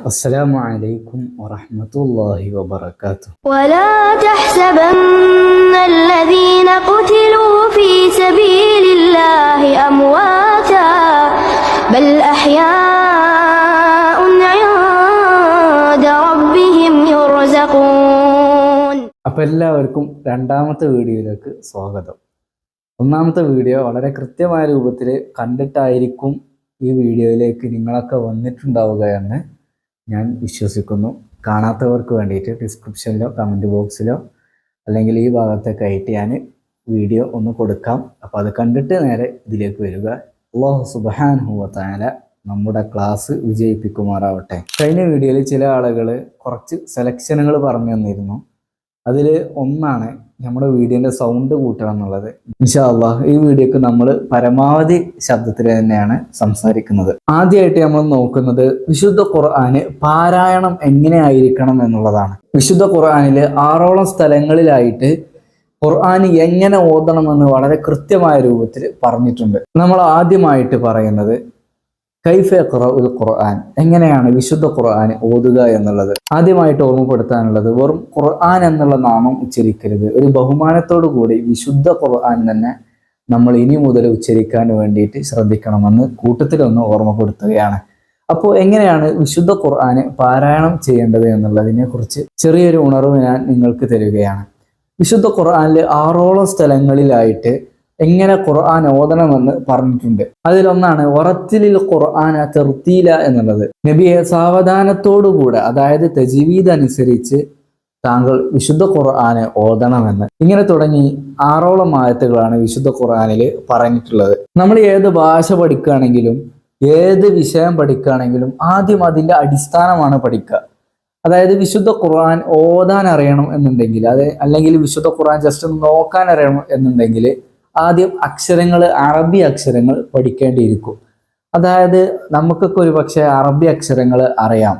السلام عليكم ورحمة الله وبركاته ولا تحسبن الذين قتلوا في سبيل الله أمواتا بل أحياء عند ربهم يرزقون അപ്പോൾ എല്ലാവർക്കും രണ്ടാമത്തെ വീഡിയോയിലേക്ക് സ്വാഗതം ഒന്നാമത്തെ വീഡിയോ വളരെ കൃത്യമായ രൂപത്തിൽ കണ്ടിട്ടായിരിക്കും ഈ വീഡിയോയിലേക്ക് നിങ്ങളൊക്കെ വന്നിട്ടുണ്ടാവുക എന്ന് ഞാൻ വിശ്വസിക്കുന്നു. കാണാത്തവർക്ക് വേണ്ടിയിട്ട് ഡിസ്ക്രിപ്ഷനിലോ കമന്റ് ബോക്സിലോ അല്ലെങ്കിൽ ഈ ഭാഗത്തൊക്കെ ആയിട്ട് ഞാൻ വീഡിയോ ഒന്ന് കൊടുക്കാം. അപ്പോൾ അത് കണ്ടിട്ട് നേരെ ഇതിലേക്ക് വരിക. അള്ളാഹു സുബാൻഹുവത്തായ നമ്മുടെ ക്ലാസ് വിജയിപ്പിക്കുമാറാവട്ടെ. കഴിഞ്ഞ വീഡിയോയിൽ ചില ആളുകൾ കുറച്ച് സെലക്ഷനുകൾ പറഞ്ഞു തന്നിരുന്നു. അതിൽ ഒന്നാണ് നമ്മുടെ വീഡിയോന്റെ സൗണ്ട് കൂട്ടണം എന്നുള്ളത് ഇൻഷാല്ലാ ഈ വീഡിയോക്ക് നമ്മൾ പരമാവധി ശബ്ദത്തിൽ തന്നെയാണ് സംസാരിക്കുന്നത്. ആദ്യമായിട്ട് നമ്മൾ നോക്കുന്നത് വിശുദ്ധ ഖുർആന് പാരായണം എങ്ങനെയായിരിക്കണം എന്നുള്ളതാണ്. വിശുദ്ധ ഖുർആനിൽ ആറോളം സ്ഥലങ്ങളിലായിട്ട് ഖുർആൻ എങ്ങനെ ഓതണമെന്ന് വളരെ കൃത്യമായ രൂപത്തിൽ പറഞ്ഞിട്ടുണ്ട്. നമ്മൾ ആദ്യമായിട്ട് പറയുന്നത് കൈഫ ഖുറഉൽ ഖുർആൻ? എങ്ങനെയാണ് വിശുദ്ധ ഖുർആൻ ഓതുക എന്നുള്ളത്? ആദ്യമായിട്ട് ഓർമ്മപ്പെടുത്താനുള്ളത് വെറും ഖുർആൻ എന്നുള്ള നാമം ഉച്ചരിക്കരുത്. ഒരു ബഹുമാനത്തോടു കൂടി വിശുദ്ധ ഖുർആൻ തന്നെ നമ്മൾ ഇനി മുതൽ ഉച്ചരിക്കാൻ വേണ്ടിയിട്ട് ശ്രദ്ധിക്കണമെന്ന് കൂട്ടത്തിലൊന്ന് ഓർമ്മപ്പെടുത്തുകയാണ്. അപ്പോൾ എങ്ങനെയാണ് വിശുദ്ധ ഖുർആന് പാരായണം ചെയ്യേണ്ടത് എന്നുള്ളതിനെ കുറിച്ച് ചെറിയൊരു ഉണർവ് ഞാൻ നിങ്ങൾക്ക് തരികയാണ്. വിശുദ്ധ ഖുർആനിൽ ആറോളം സ്ഥലങ്ങളിലായിട്ട് എങ്ങനെ ഖുർആൻ ഓതണമെന്ന് പറഞ്ഞിട്ടുണ്ട്. അതിലൊന്നാണ് ഒറത്തിലിൽ ഖുർആന തെർത്തീല എന്നുള്ളത്. നബിയെ സാവധാനത്തോടുകൂടെ അതായത് തജീവീദ് അനുസരിച്ച് താങ്കൾ വിശുദ്ധ ഖുർആന് ഓതണമെന്ന്. ഇങ്ങനെ തുടങ്ങി ആറോളം ആയത്തുകളാണ് വിശുദ്ധ ഖുർആനിൽ പറഞ്ഞിട്ടുള്ളത്. നമ്മൾ ഏത് ഭാഷ പഠിക്കുകയാണെങ്കിലും ഏത് വിഷയം പഠിക്കുകയാണെങ്കിലും ആദ്യം അതിന്റെ അടിസ്ഥാനമാണ് പഠിക്കുക. അതായത് വിശുദ്ധ ഖുർആൻ ഓതാൻ അറിയണം എന്നുണ്ടെങ്കിൽ അത് അല്ലെങ്കിൽ വിശുദ്ധ ഖുർആൻ ജസ്റ്റ് നോക്കാൻ അറിയണം എന്നുണ്ടെങ്കിൽ ആദ്യം അക്ഷരങ്ങൾ അറബി അക്ഷരങ്ങൾ പഠിക്കേണ്ടിയിരിക്കും. അതായത് നമുക്കൊക്കെ ഒരു പക്ഷേ അറബി അക്ഷരങ്ങൾ അറിയാം.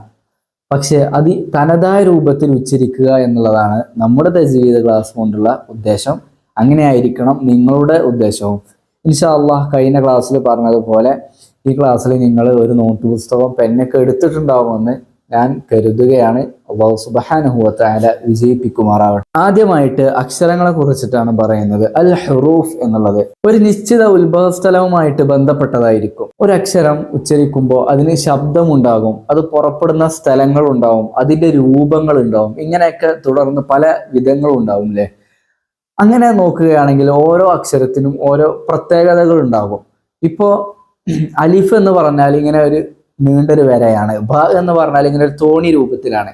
പക്ഷെ അത് തനതായ രൂപത്തിൽ ഉച്ചരിക്കുക എന്നുള്ളതാണ് നമ്മുടെ തജീവിത ക്ലാസ് കൊണ്ടുള്ള ഉദ്ദേശം. അങ്ങനെ ആയിരിക്കണം നിങ്ങളുടെ ഉദ്ദേശവും. ഇൻഷാ അള്ളാഹ് കഴിഞ്ഞ ക്ലാസ്സിൽ പറഞ്ഞതുപോലെ ഈ ക്ലാസ്സിൽ നിങ്ങൾ ഒരു നോട്ട് പുസ്തകം പെന്നൊക്കെ എടുത്തിട്ടുണ്ടാവുമെന്ന് ഞാൻ കരുതുകയാണ് അള്ളാഹു സുബാനുഹുവത്തായ വിജയിപ്പിക്കുമാറാവട്ടെ. ആദ്യമായിട്ട് അക്ഷരങ്ങളെ കുറിച്ചിട്ടാണ് പറയുന്നത് അൽ ഹെറൂഫ് എന്നുള്ളത്. ഒരു നിശ്ചിത ഉത്ഭവസ്ഥലവുമായിട്ട് ബന്ധപ്പെട്ടതായിരിക്കും. ഒരു അക്ഷരം ഉച്ചരിക്കുമ്പോൾ അതിന് ശബ്ദമുണ്ടാകും അത് പുറപ്പെടുന്ന സ്ഥലങ്ങൾ ഉണ്ടാവും അതിന്റെ രൂപങ്ങൾ ഉണ്ടാവും ഇങ്ങനെയൊക്കെ തുടർന്ന് പല വിധങ്ങളും ഉണ്ടാവും അല്ലേ അങ്ങനെ നോക്കുകയാണെങ്കിൽ ഓരോ അക്ഷരത്തിനും ഓരോ പ്രത്യേകതകൾ ഉണ്ടാകും ഇപ്പോ അലിഫ് എന്ന് പറഞ്ഞാൽ ഇങ്ങനെ ഒരു നീണ്ടൊരു വരയാണ്. ഭ എന്ന് പറഞ്ഞാൽ ഇങ്ങനെ ഒരു തോണി രൂപത്തിലാണ്.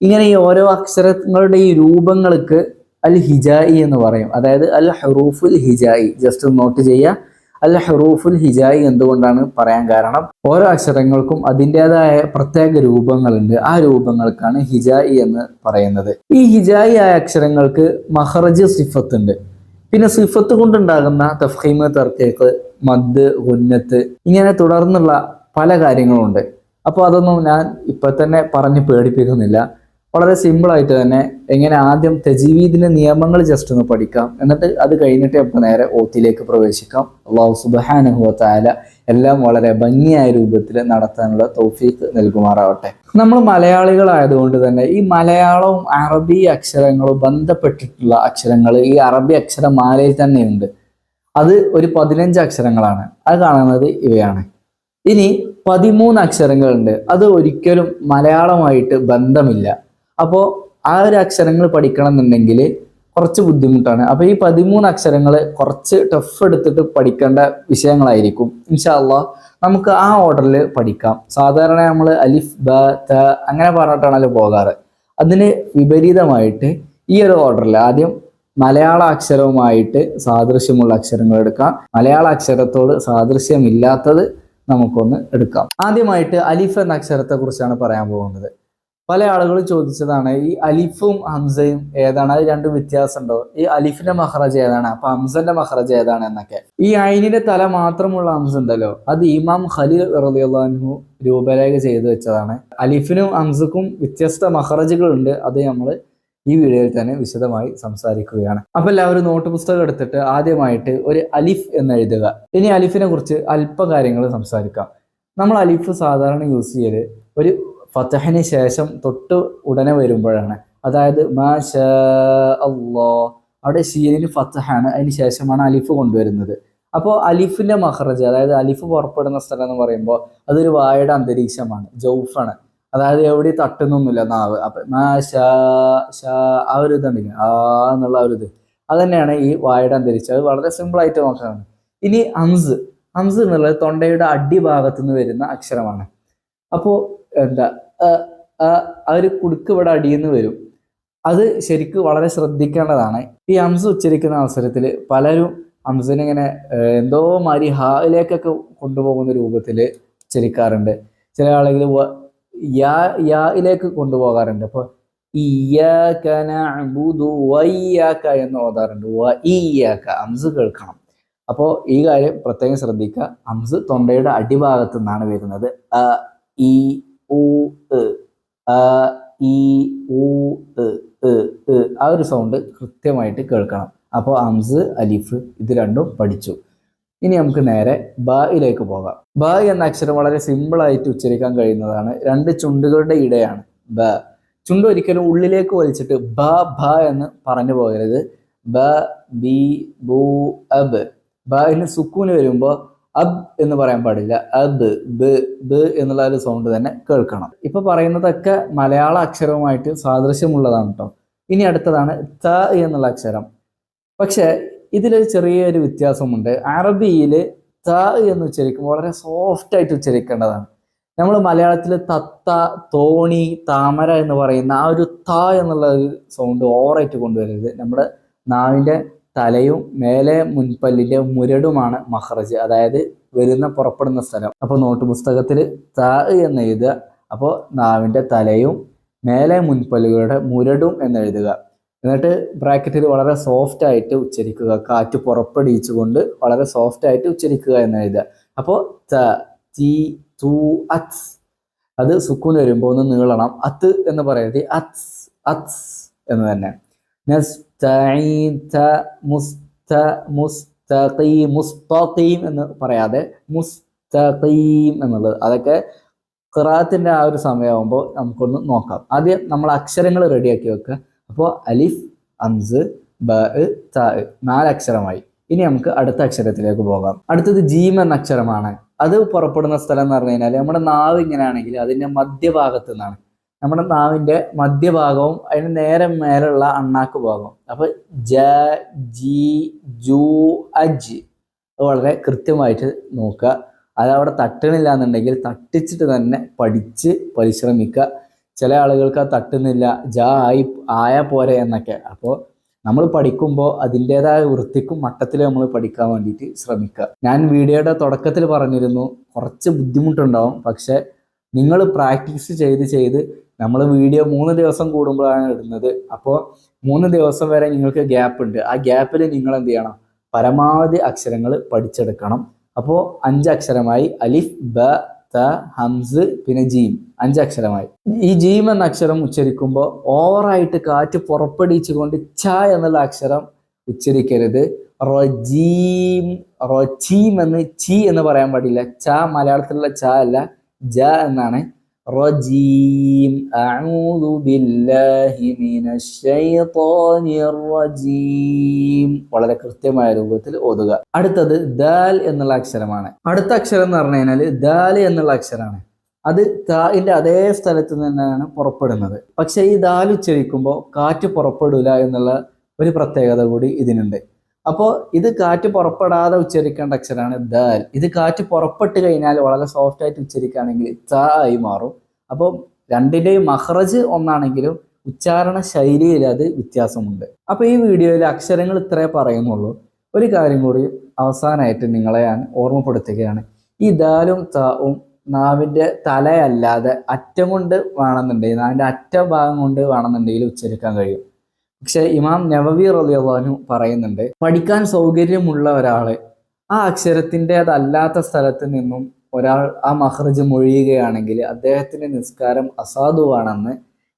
ഇങ്ങനെ ഈ ഓരോ അക്ഷരങ്ങളുടെ ഈ രൂപങ്ങൾക്ക് അൽ ഹിജായി എന്ന് പറയും. അതായത് അൽ ഹറൂഫുൽ ഹിജായി ജസ്റ്റ് നോട്ട് ചെയ്യുക. അൽ ഹറൂഫുൽ ഹിജായി എന്തുകൊണ്ടാണ് പറയാൻ കാരണം? ഓരോ അക്ഷരങ്ങൾക്കും അതിന്റെതായ പ്രത്യേക രൂപങ്ങളുണ്ട്. ആ രൂപങ്ങൾക്കാണ് ഹിജായി എന്ന് പറയുന്നത്. ഈ ഹിജായി ആയ അക്ഷരങ്ങൾക്ക് മഹറജ് സിഫത്ത് ഉണ്ട് പിന്നെ സിഫത്ത് കൊണ്ടുണ്ടാകുന്ന തഫീമ് തർക്കേക്ക് മദ് ഉന്നത്ത് ഇങ്ങനെ തുടർന്നുള്ള പല കാര്യങ്ങളുണ്ട്. അപ്പോൾ അതൊന്നും ഞാൻ ഇപ്പം തന്നെ പറഞ്ഞ് പേടിപ്പിക്കുന്നില്ല. വളരെ സിമ്പിളായിട്ട് തന്നെ എങ്ങനെ ആദ്യം തജീവീദിന്റെ നിയമങ്ങൾ ജസ്റ്റ് ഒന്ന് പഠിക്കാം. എന്നിട്ട് അത് കഴിഞ്ഞിട്ട് നമുക്ക് നേരെ ഓത്തിലേക്ക് പ്രവേശിക്കാം. അള്ളാഹു സുബാനുഹുവത്തായ എല്ലാം വളരെ ഭംഗിയായ രൂപത്തിൽ നടത്താനുള്ള തൗഫീക്ക് നൽകുമാറാവട്ടെ. നമ്മൾ മലയാളികളായതുകൊണ്ട് തന്നെ ഈ മലയാളവും അറബി അക്ഷരങ്ങളും ബന്ധപ്പെട്ടിട്ടുള്ള അക്ഷരങ്ങൾ ഈ അറബി അക്ഷരമാലയിൽ തന്നെയുണ്ട് അത് ഒരു പതിനഞ്ച് അക്ഷരങ്ങളാണ്. അത് കാണുന്നത് ഇവയാണ്. ഇനി പതിമൂന്ന് അക്ഷരങ്ങളുണ്ട്. അത് ഒരിക്കലും മലയാളമായിട്ട് ബന്ധമില്ല. അപ്പോൾ ആ ഒരു അക്ഷരങ്ങൾ പഠിക്കണം എന്നുണ്ടെങ്കിൽ കുറച്ച് ബുദ്ധിമുട്ടാണ്. അപ്പോൾ ഈ പതിമൂന്ന് അക്ഷരങ്ങൾ കുറച്ച് ടഫ് എടുത്തിട്ട് പഠിക്കേണ്ട വിഷയങ്ങളായിരിക്കും. ഇൻഷാല്ല നമുക്ക് ആ ഓർഡറിൽ പഠിക്കാം. സാധാരണ നമ്മൾ അലിഫ് ബ ത അങ്ങനെ പറഞ്ഞിട്ടാണല്ലോ പോകാറ്. അതിന് വിപരീതമായിട്ട് ഈ ഒരു ഓർഡറിൽ ആദ്യം മലയാള അക്ഷരവുമായിട്ട് സാദൃശ്യമുള്ള അക്ഷരങ്ങൾ എടുക്കാം. മലയാള അക്ഷരത്തോട് സാദൃശ്യമില്ലാത്തത് നമുക്കൊന്ന് എടുക്കാം. ആദ്യമായിട്ട് അലിഫ് എന്ന അക്ഷരത്തെ കുറിച്ചാണ് പറയാൻ പോകുന്നത്. പല ആളുകളും ചോദിച്ചതാണ് ഈ അലിഫും ഹംസയും ഏതാണ്? അത് രണ്ടും വ്യത്യാസമുണ്ടോ? ഈ അലിഫിന്റെ മഹ്റജ് ഏതാണ്? അപ്പൊ ഹംസന്റെ മഹ്റജ് ഏതാണ് എന്നൊക്കെ. ഈ ഐനിന്റെ തല മാത്രമുള്ള ഹംസ ഉണ്ടല്ലോ അത് ഇമാം ഖലീൽ റളിയല്ലാഹു രൂപരേഖ ചെയ്തു വെച്ചതാണ്. അലിഫിനും ഹംസക്കും വ്യത്യസ്ത മഹ്റജുകളുണ്ട് അത് നമ്മൾ ഈ വീഡിയോയിൽ തന്നെ വിശദമായി സംസാരിക്കുകയാണ്. അപ്പൊ എല്ലാവരും നോട്ട് പുസ്തകം എടുത്തിട്ട് ആദ്യമായിട്ട് ഒരു അലിഫ് എന്ന് എഴുതുക. ഇനി അലിഫിനെ കുറിച്ച് അല്പ കാര്യങ്ങൾ സംസാരിക്കാം. നമ്മൾ അലിഫ് സാധാരണ യൂസ് ചെയ്യൽ ഒരു ഫത്തഹിന് ശേഷം തൊട്ട് ഉടനെ വരുമ്പോഴാണ്. അതായത് മാഷ അള്ളാ അവിടെ ഷീനിന് ഫത്തഹാണ് അതിന് ശേഷമാണ് അലിഫ് കൊണ്ടുവരുന്നത്. അപ്പോൾ അലിഫിന്റെ മഹ്റജ് അതായത് അലിഫ് പുറപ്പെടുന്ന സ്ഥലം എന്ന് പറയുമ്പോൾ അതൊരു വായുടെ അന്തരീക്ഷമാണ് ജൗഫാണ്. അതായത് എവിടെ തട്ടുന്നൊന്നുമില്ല നാവ്. അപ്പൊ മാ ആ ഒരു ഇതുണ്ടെങ്കിൽ ആ എന്നുള്ള ഒരു ഇത്. അത് തന്നെയാണ് ഈ വായുടെ അന്തരീക്ഷം. അത് വളരെ സിമ്പിൾ ആയിട്ട് നോക്കാണ് ഇനി അംസ്. അംസ് എന്നുള്ളത് തൊണ്ടയുടെ അടിഭാഗത്ത് നിന്ന് വരുന്ന അക്ഷരമാണ്. അപ്പോൾ എന്താ ആ ഒരു കുടുക്ക് ഇവിടെ അടിയിൽ വരും. അത് ശരിക്കും വളരെ ശ്രദ്ധിക്കേണ്ടതാണ്. ഈ അംസ് ഉച്ചരിക്കുന്ന അവസരത്തിൽ പലരും അംസിനെ ഇങ്ങനെ എന്തോ മാതിരി ഹായിലേക്കൊക്കെ കൊണ്ടുപോകുന്ന രൂപത്തിൽ ഉച്ചരിക്കാറുണ്ട്. ചില ആളുകൾ യാ യായിലേക്ക് കൊണ്ടുപോകാറുണ്ട്. അപ്പോൾ ഇയ്യാക്ക എന്ന് ഓതാറുണ്ട്. ഇയ്യാക്ക അംസ് കേൾക്കണം. അപ്പോൾ ഈ കാര്യം പ്രത്യേകം ശ്രദ്ധിക്കുക. അംസ് തൊണ്ടയുടെ അടിഭാഗത്തു നിന്നാണ് വരുന്നത്. അ ഇ ഉ അ ഇ ഉ ആ ഒരു സൗണ്ട് കൃത്യമായിട്ട് കേൾക്കണം. അപ്പോൾ അംസ് അലിഫ് ഇത് രണ്ടും പഠിച്ചു. ഇനി നമുക്ക് നേരെ ബായിലേക്ക് പോകാം. ബ എന്ന അക്ഷരം വളരെ സിമ്പിൾ ആയിട്ട് ഉച്ചരിക്കാൻ കഴിയുന്നതാണ്. രണ്ട് ചുണ്ടുകളുടെ ഇടയാണ് ബ. ചുണ്ട് ഒരിക്കലും ഉള്ളിലേക്ക് വലിച്ചിട്ട് ബ ഭ എന്ന് പറഞ്ഞു പോകരുത്. ബ ബി ബു അബ്. ബിന് സുക്കൂന് വരുമ്പോൾ അബ് എന്ന് പറയാൻ പാടില്ല. അബ് ബ് ബ് എന്നുള്ള ഒരു സൗണ്ട് തന്നെ കേൾക്കണം. ഇപ്പൊ പറയുന്നതൊക്കെ മലയാള അക്ഷരവുമായിട്ട് സാദൃശ്യമുള്ളതാണ് കേട്ടോ ഇനി അടുത്തതാണ് ത എന്നുള്ള അക്ഷരം. പക്ഷെ ഇതിലൊരു ചെറിയൊരു വ്യത്യാസമുണ്ട്. അറബിയിൽ ത എന്ന് ഉച്ചരിക്കുമ്പോൾ വളരെ സോഫ്റ്റ് ആയിട്ട് ഉച്ചരിക്കേണ്ടതാണ്. നമ്മൾ മലയാളത്തിൽ തത്ത തോണി താമര എന്ന് പറയുന്ന ആ ഒരു ത എന്നുള്ള ഒരു സൗണ്ട് ഓവറായിട്ട് കൊണ്ടുവരരുത്. നമ്മുടെ നാവിന്റെ തലയും മേലെ മുൻപല്ലിന്റെ മുരടുമാണ് മഹ്റജ്. അതായത് വരുന്ന പുറപ്പെടുന്ന സ്ഥലം. അപ്പോൾ നോട്ട് പുസ്തകത്തിൽ ത എന്ന് എഴുതുക. അപ്പോൾ നാവിന്റെ തലയും മേലെ മുൻപല്ലുകളുടെ മുരടും എന്ന് എഴുതുക. എന്നിട്ട് ബ്രാക്കറ്റിൽ വളരെ സോഫ്റ്റ് ആയിട്ട് ഉച്ചരിക്കുക. കാറ്റ് പുറപ്പെടുവിച്ചുകൊണ്ട് വളരെ സോഫ്റ്റ് ആയിട്ട് ഉച്ചരിക്കുക എന്ന് എഴുതുക. അപ്പോൾ ത അത് സുക്കൂൻ വരുമ്പോൾ ഒന്ന് നീളണം. അത്ത് എന്ന് പറയുന്നത് അത്സ് അത്സ് എന്ന് തന്നെ. മുസ്തഖീം എന്ന് പറയാതെ മുസ്തഖീം എന്നുള്ളത്. അതൊക്കെ ഖിറാത്തിന്റെ ആ ഒരു സമയമാകുമ്പോൾ നമുക്കൊന്ന് നോക്കാം. ആദ്യം നമ്മൾ അക്ഷരങ്ങൾ റെഡിയാക്കി വെക്കുക അപ്പോൾ അലിഫ് അംസ് ബ നാല് അക്ഷരമായി. ഇനി നമുക്ക് അടുത്ത അക്ഷരത്തിലേക്ക് പോകാം. അടുത്തത് ജീം എന്ന അക്ഷരമാണ്. അത് പുറപ്പെടുന്ന സ്ഥലം എന്ന് പറഞ്ഞു കഴിഞ്ഞാൽ നമ്മുടെ നാവ് ഇങ്ങനെയാണെങ്കിൽ അതിന്റെ മധ്യഭാഗത്ത് നിന്നാണ് നമ്മുടെ നാവിന്റെ മധ്യഭാഗവും അതിന് നേരെ മേലുള്ള അണ്ണാക്ക് ഭാഗവും. അപ്പൊ ജ ജി ജു അജ്. വളരെ കൃത്യമായിട്ട് നോക്കുക. അത് അവിടെ തട്ടണില്ല എന്നുണ്ടെങ്കിൽ തട്ടിച്ചിട്ട് തന്നെ പഠിച്ച് പരിശ്രമിക്കുക. ചില ആളുകൾക്ക് അത് തട്ടുന്നില്ല ജ ആയി ആയ പോരെ എന്നൊക്കെ. അപ്പോൾ നമ്മൾ പഠിക്കുമ്പോൾ അതിന്റെതായ വൃത്തിക്കും മട്ടത്തിൽ നമ്മൾ പഠിക്കാൻ വേണ്ടിയിട്ട് ശ്രമിക്കുക. ഞാൻ വീഡിയോയുടെ തുടക്കത്തിൽ പറഞ്ഞിരുന്നു കുറച്ച് ബുദ്ധിമുട്ടുണ്ടാവും പക്ഷേ നിങ്ങൾ പ്രാക്ടീസ് ചെയ്ത് ചെയ്ത് നമ്മൾ വീഡിയോ മൂന്ന് ദിവസം കൂടുമ്പോഴാണ് ഇടുന്നത്. അപ്പോൾ മൂന്ന് ദിവസം വരെ നിങ്ങൾക്ക് ഗ്യാപ്പ് ഉണ്ട്. ആ ഗ്യാപ്പിൽ നിങ്ങൾ എന്ത് ചെയ്യണം? പരമാവധി അക്ഷരങ്ങൾ പഠിച്ചെടുക്കണം. അപ്പോൾ അഞ്ച് അക്ഷരമായി അലിഫ് ബ ത ഹംസ് പിന്നെ ജീം. അഞ്ച് അക്ഷരമായി ഈ ജീം എന്ന അക്ഷരം ഉച്ചരിക്കുമ്പോൾ ഓവറായിട്ട് കാറ്റ് പുറപ്പെടുവിച്ചുകൊണ്ട് ച എന്നുള്ള അക്ഷരം ഉച്ചരിക്കരുത്. റൊജീം റൊച്ചീം എന്ന് ചി എന്ന് പറയാൻ പാടില്ല. ച മലയാളത്തിലുള്ള ച അല്ല ജ എന്നാണ് റജീം അഊദു ബില്ലാഹി من الشيطان റജീം വളരെ കൃത്യമായ രൂപത്തിൽ ഓതുക. അടുത്തത് ദാൽ എന്നുള്ള അക്ഷരമാണ്. അടുത്ത അക്ഷരം എന്ന് പറഞ്ഞു കഴിഞ്ഞാൽ ദാൽ എന്നുള്ള അക്ഷരമാണ്. അത് താഇന്റെ അതേ സ്ഥലത്ത് തന്നെയാണ് പുറപ്പെടുന്നത്. പക്ഷെ ഈ ദാൽ ഉച്ചരിക്കുമ്പോൾ കാറ്റ് പുറപ്പെടില്ല എന്നുള്ള ഒരു പ്രത്യേകത കൂടി ഇതിനുണ്ട്. അപ്പോൾ ഇത് കാറ്റ് പുറപ്പെടാതെ ഉച്ചരിക്കേണ്ട അക്ഷരമാണ് ദാൽ ഇത് കാറ്റ് പുറപ്പെട്ട് കഴിഞ്ഞാൽ വളരെ സോഫ്റ്റ് ആയിട്ട് ഉച്ചരിക്കുകയാണെങ്കിൽ ത ആയി മാറും. അപ്പോൾ രണ്ടിന്റെയും മഹ്റജ് ഒന്നാണെങ്കിലും ഉച്ചാരണ ശൈലിയിൽ അത് വ്യത്യാസമുണ്ട്. അപ്പോൾ ഈ വീഡിയോയിൽ അക്ഷരങ്ങൾ ഇത്രേ പറയുന്നുള്ളൂ. ഒരു കാര്യം കൂടി അവസാനമായിട്ട് നിങ്ങളെ ഞാൻ ഓർമ്മപ്പെടുത്തുകയാണ്. ഈ ദാലും താവും നാവിന്റെ തലയല്ലാതെ അറ്റം കൊണ്ട് വേണമെന്നുണ്ടെങ്കിൽ നാവിന്റെ അറ്റ ഭാഗം കൊണ്ട് വേണമെന്നുണ്ടെങ്കിൽ ഉച്ചരിക്കാൻ കഴിയും. പക്ഷെ ഇമാം നവവി റലിയാഹു പറയുന്നുണ്ട് പഠിക്കാൻ സൗകര്യമുള്ള ഒരാൾ ആ അക്ഷരത്തിന്റെതല്ലാത്ത സ്ഥലത്ത് നിന്നും ഒരാൾ ആ മഹ്റജ് മൊഴിയുകയാണെങ്കിൽ അദ്ദേഹത്തിന്റെ നിസ്കാരം അസാധുവാണെന്ന്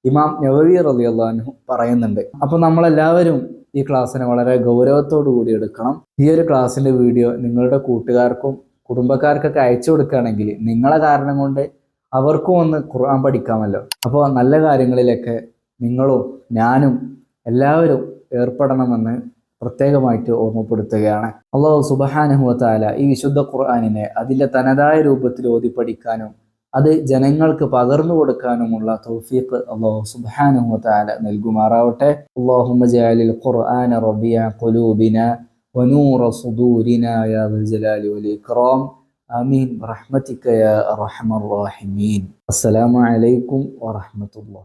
ഇമാം നവവി റലിയാഹു പറയുന്നുണ്ട്. അപ്പൊ നമ്മളെല്ലാവരും ഈ ക്ലാസ്സിനെ വളരെ ഗൗരവത്തോടു കൂടി എടുക്കണം. ഈ ഒരു ക്ലാസ്സിന്റെ വീഡിയോ നിങ്ങളുടെ കൂട്ടുകാർക്കും കുടുംബക്കാർക്കൊക്കെ അയച്ചു കൊടുക്കുകയാണെങ്കിൽ നിങ്ങളെ കാരണം കൊണ്ട് അവർക്കും ഒന്ന് ഖുർആൻ പഠിക്കാമല്ലോ. അപ്പോൾ നല്ല കാര്യങ്ങളിലൊക്കെ നിങ്ങളും ഞാനും എല്ലാവരും ഏർപ്പെടണമെന്ന് പ്രത്യേകമായിട്ട് ഓർമ്മപ്പെടുത്തുകയാണ് അള്ളാഹു സുബഹാനുഹുവത്താല ഈ വിശുദ്ധ ഖുർആാനിനെ അതിൻ്റെ തനതായ രൂപത്തിൽ ഓതി പഠിക്കാനും അത് ജനങ്ങൾക്ക് പകർന്നു കൊടുക്കാനുമുള്ള തൗഫീഖ് അള്ളാഹു സുബഹാനുഹുവത്താല നൽകുമാറാവട്ടെ അള്ളാഹുമ്മ ജാലിൽ ഖുർആന റബിയ ഖുലൂബിന ونور صدورنا يا ذا الجلال والإكرام آمين برحمتك يا أرحم الراحمين السلام عليكم ورحمة الله